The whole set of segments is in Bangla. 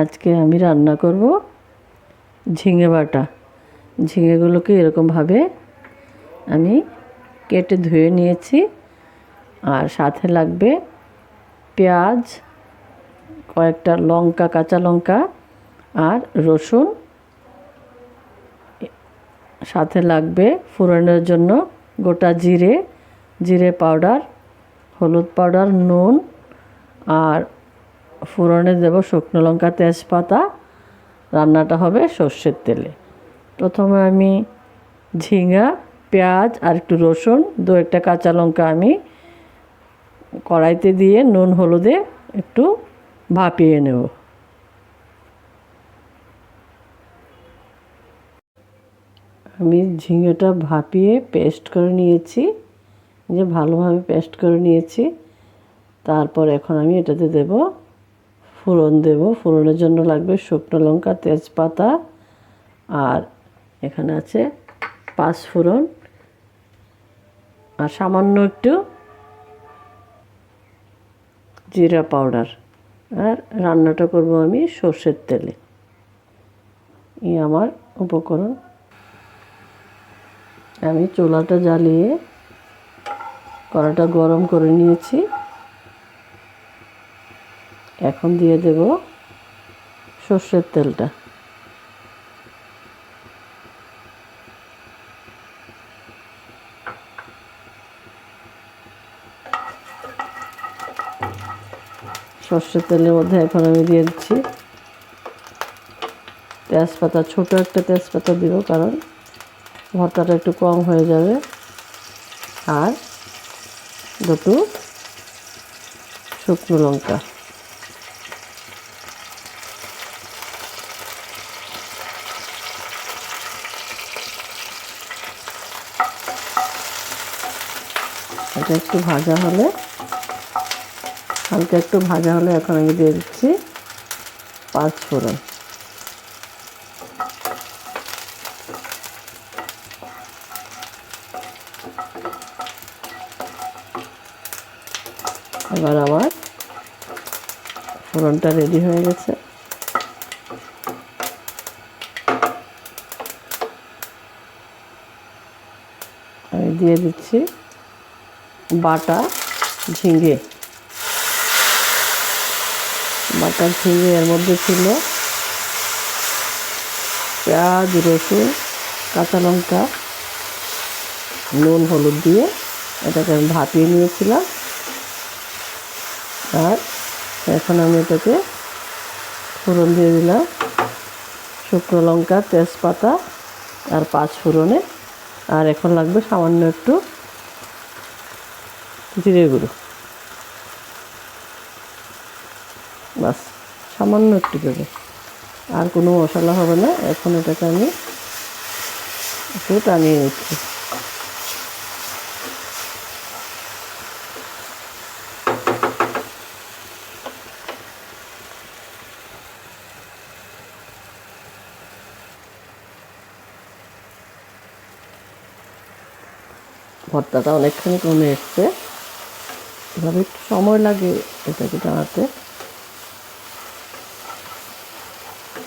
আজকে আমি রান্না করব ঝিঙে বাটা। ঝিঙেগুলোকে এরকমভাবে আমি কেটে ধুয়ে নিয়েছি আর সাথে লাগবে পেঁয়াজ, কয়েকটা লঙ্কা, কাঁচা লঙ্কা আর রসুন। সাথে লাগবে ফোড়নের জন্য গোটা জিরে জিরে পাউডার, হলুদ পাউডার, নুন আর ফোড়নে দেব শুকনো লঙ্কা, তেজপাতা। রান্নাটা হবে সর্ষের তেলে। প্রথমে আমি ঝিঙা, পেঁয়াজ আর একটু রসুন, দু একটা কাঁচা লঙ্কা আমি কড়াইতে দিয়ে নুন, হলুদে একটু ভাপিয়ে নেব। আমি ঝিঙেটা ভাপিয়ে পেস্ট করে নিয়েছি। যে ভালোভাবে পেস্ট করে নিয়েছি। তারপর এখন আমি এটাতে দেব ফোড়ন দেব। ফোড়নের জন্য লাগবে শুকনো লঙ্কা, তেজপাতা আর এখানে আছে পাঁচ ফোড়ন। আর সামান্য একটু জিরা পাউডার। আর রান্নাটা করব আমি সর্ষের তেলে। এই আমার উপকরণ। আমি চুলাটা জ্বালিয়ে কড়াটা গরম করে নিয়েছি। এখন দিয়ে দেব সর্ষের তেলটা। সর্ষের তেলের মধ্যে এখন আমি দিয়ে দিচ্ছি তেজপাতা, ছোট একটা তেজপাতা দিব কারণ ভর্তাটা একটু কম হয়ে যাবে। আর দুটো শুকনো লঙ্কা। এটা একটু ভাজা হলে, হালকা একটু ভাজা হলে এখন আমি দিয়ে দিচ্ছি পাঁচ ফোড়ন। এবার আমার ফোড়নটা রেডি হয়ে গেছে। আমি দিয়ে দিচ্ছি বাটা ঝিঙে। বাটা ঝিঙে এর মধ্যে ছিল পেঁয়াজ, রসুন, কাঁচা লঙ্কা, নুন, হলুদ দিয়ে এটাকে আমি ভাপিয়ে নিয়েছিলাম। আর এখন আমি এটাকে ফোড়ন দিয়ে দিলাম। শুকনো লঙ্কা, তেজপাতা আর পাঁচ ফোড়নে। আর এখন লাগবে সামান্য একটু জিরে গুঁড়ো। বাস, সামান্য একটু দেবে। আর কোনো মশলা হবে না, এখন এটাকে আমি একটু টানিয়ে নিচ্ছি। ভর্তাটা অনেকখানি কমে এসছে। এভাবে একটু সময় লাগে এটাকে টানাতে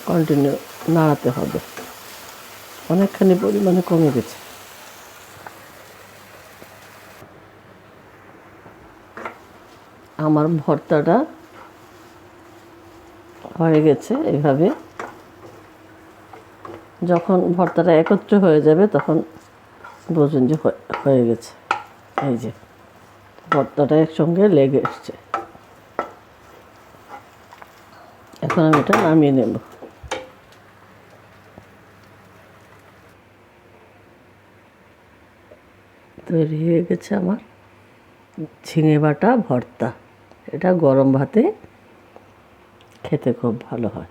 কন্টিনিউ নাড়াতে হবে। অনেকখানি পরিমাণে কমে গেছে। আমার ভর্তাটা হয়ে গেছে এভাবে। যখন ভর্তাটা একত্র হয়ে যাবে তখন বুঝুন যে হয়ে গেছে। এই যে। ভর্তাটা একসঙ্গে লেগে এসছে। এখন আমি এটা নামিয়ে নেব। তৈরি হয়ে গেছে আমার ঝিঙে বাটা ভর্তা। এটা গরম ভাতে খেতে খুব ভালো হয়।